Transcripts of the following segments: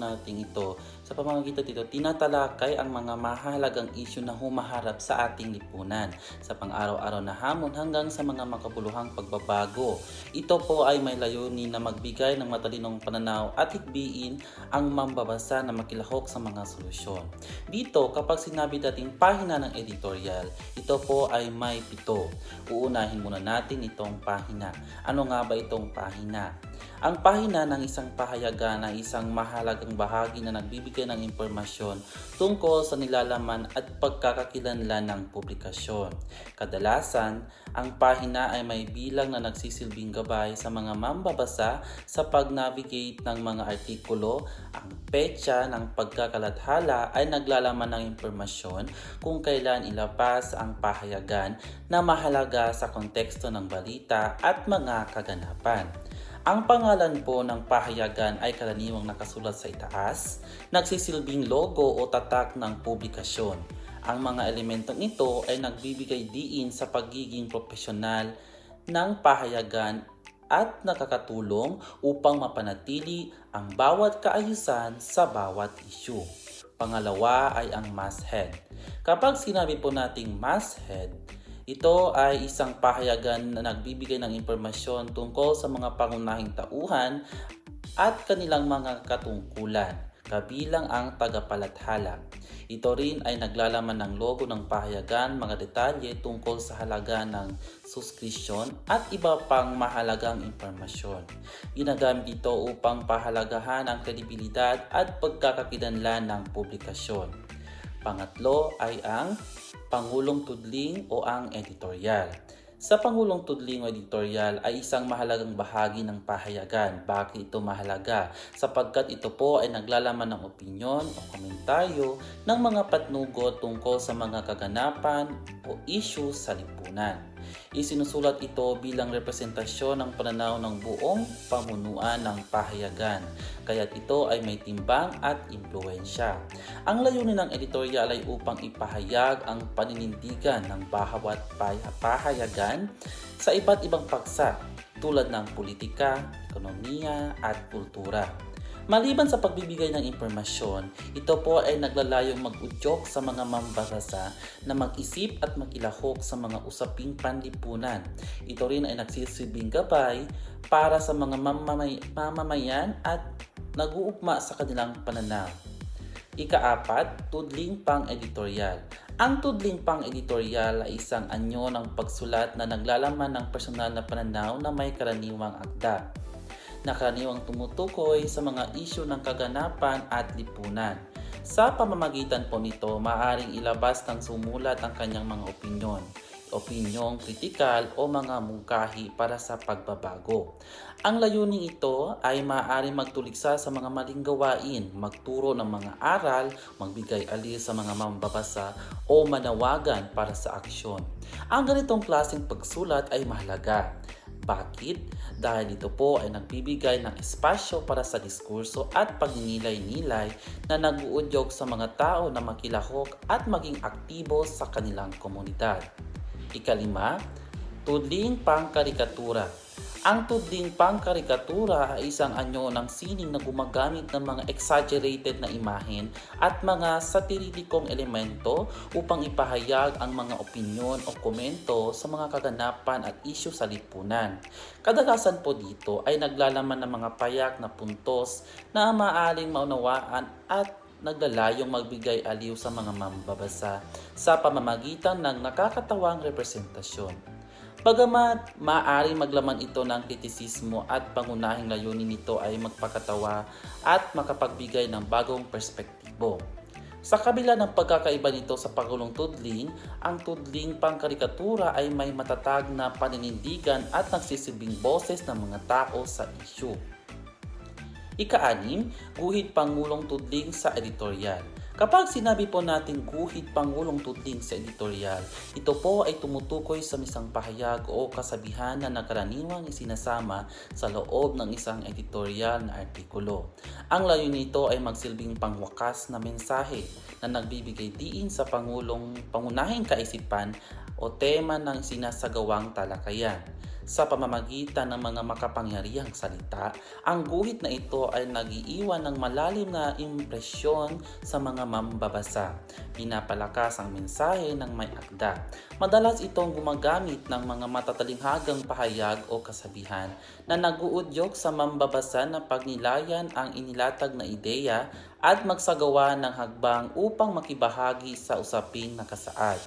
natin ito. Sa pamamagitan dito, tinatalakay ang mga mahalagang isyu na humaharap sa ating lipunan sa pang-araw-araw na hamon hanggang sa mga makabuluhang pagbabago. Ito po ay may layunin na magbigay ng matalinong pananaw at hikbiin ang mambabasa na makilahok sa mga solusyon. Dito, kapag sinabi dating pahina ng editorial, ito po ay may pito. Uunahin muna natin itong pahina. Ano nga ba itong pahina? Ang pahina ng isang pahayagan ay isang mahalagang bahagi na nagbibigay ng impormasyon tungkol sa nilalaman at pagkakakilanlan ng publikasyon. Kadalasan, ang pahina ay may bilang na nagsisilbing gabay sa mga mambabasa sa pag-navigate ng mga artikulo. Ang petsa ng pagkakalathala ay naglalaman ng impormasyon kung kailan ilabas ang pahayagan na mahalaga sa konteksto ng balita at mga kaganapan. Ang pangalan po ng pahayagan ay karaniwang nakasulat sa itaas, nagsisilbing logo o tatak ng publikasyon. Ang mga elementong ito ay nagbibigay diin sa pagiging profesional ng pahayagan at nakakatulong upang mapanatili ang bawat kaayusan sa bawat issue. Pangalawa ay ang masthead. Kapag sinabi po nating masthead, ito ay isang pahayagan na nagbibigay ng impormasyon tungkol sa mga pangunahing tauhan at kanilang mga katungkulan, kabilang ang tagapalathala. Ito rin ay naglalaman ng logo ng pahayagan, mga detalye tungkol sa halaga ng suskrisyon at iba pang mahalagang impormasyon. Ginagamit ito upang pahalagahan ang kredibilidad at pagkakakilanlan ng publikasyon. Pangatlo ay ang Pangulong Tudling o ang editorial. Sa Pangulong Tudling o editorial ay isang mahalagang bahagi ng pahayagan. Bakit ito mahalaga? Sapagkat ito po ay naglalaman ng opinyon o komentaryo ng mga patnugot tungkol sa mga kaganapan o issue sa lipunan. Isinusulat ito bilang representasyon ng pananaw ng buong pamunuan ng pahayagan, kaya't ito ay may timbang at impluensya. Ang layunin ng editorial ay upang ipahayag ang paninindigan ng bawat pah- pahayagan sa iba't ibang paksa tulad ng politika, ekonomiya at kultura. Maliban sa pagbibigay ng impormasyon, ito po ay naglalayong mag-udyok sa mga mambabasa na mag-isip at makilahok sa mga usaping panlipunan. Ito rin ay nagsisilbing gabay para sa mga mamamay- mamamayan at nag-uugma sa kanilang pananaw. Ikaapat, tudling pang-editorial. Ang tudling pang-editorial ay isang anyo ng pagsulat na naglalaman ng personal na pananaw na may karaniwang akda na karaniwang tumutukoy sa mga isyu ng kaganapan at lipunan. Sa pamamagitan po nito, maaring ilabas ng sumulat ang kanyang mga opinyon, opinyong kritikal o mga mungkahi para sa pagbabago. Ang layuning ito ay maaaring magtuligsa sa mga maling gawain, magturo ng mga aral, magbigay alis sa mga mambabasa o manawagan para sa aksyon. Ang ganitong klaseng pagsulat ay mahalaga. Bakit? Dahil ito po ay nagbibigay ng espasyo para sa diskurso at pagninilay-nilay na nag-uudyok sa mga tao na makilahok at maging aktibo sa kanilang komunidad. Ikalima, tudling pangkarikatura. Ang tudling pangkarikatura ay isang anyo ng sining na gumagamit ng mga exaggerated na imahen at mga satiririkong elemento upang ipahayag ang mga opinyon o komento sa mga kaganapan at isyu sa lipunan. Kadalasan po dito ay naglalaman ng mga payak na puntos na maaaring maunawaan at naglalayong magbigay aliw sa mga mambabasa sa pamamagitan ng nakakatawang representasyon. Bagamat maaari maglaman ito ng kritisismo at pangunahing layunin nito ay magpakatawa at makapagbigay ng bagong perspektibo. Sa kabila ng pagkakaiba nito sa Pangulong Tudling, ang Tudling pangkarikatura ay may matatag na paninindigan at nagsisilbing boses ng mga tao sa isyu. Ika-anim, guhit Pangulong Tudling sa editorial. Kapag sinabi po natin guhit Pangulong Tudling sa editorial, ito po ay tumutukoy sa isang pahayag o kasabihan na nakaraniwang isinasama sa loob ng isang editorial na artikulo. Ang layunin nito ay magsilbing pangwakas na mensahe na nagbibigay diin sa Pangulong pangunahing kaisipan o tema ng sinasagawang talakayan. Sa pamamagitan ng mga makapangyarihang salita, ang guhit na ito ay nagiiwan ng malalim na impresyon sa mga mambabasa. Pinapalakas ang mensahe ng may akda. Madalas itong gumagamit ng mga matatalinghagang pahayag o kasabihan na naguudyok sa mambabasa na pagnilayan ang inilatag na ideya at magsagawa ng hagbang upang makibahagi sa usaping nakasaad.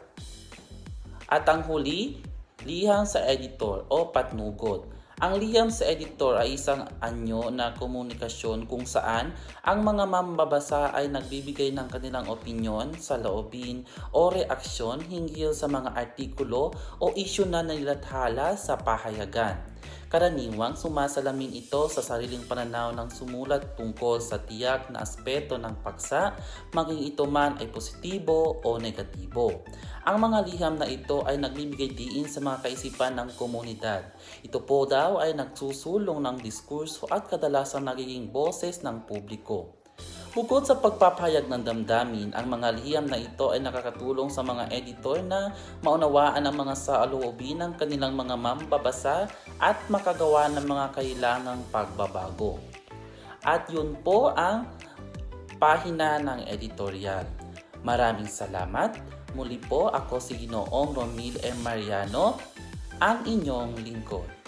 At ang huli, liham sa editor o patnugot. Ang liham sa editor ay isang anyo na komunikasyon kung saan ang mga mambabasa ay nagbibigay ng kanilang opinyon sa loobin o reaksyon hinggil sa mga artikulo o isyu na nilathala sa pahayagan. Karaniwang sumasalamin ito sa sariling pananaw ng sumulat tungkol sa tiyak na aspeto ng paksa, maging ito man ay positibo o negatibo. Ang mga liham na ito ay nagbibigay diin sa mga kaisipan ng komunidad. Ito po daw ay nagsusulong ng diskurso at kadalasan nagiging boses ng publiko. Bukod sa pagpapahayag ng damdamin, ang mga liham na ito ay nakakatulong sa mga editor na maunawaan ang mga saloobin ng kanilang mga mambabasa at makagawa ng mga kailangang pagbabago. At yun po ang pahina ng editorial. Maraming salamat. Muli po ako si Ginoong Romil M. Mariano, ang inyong lingkod.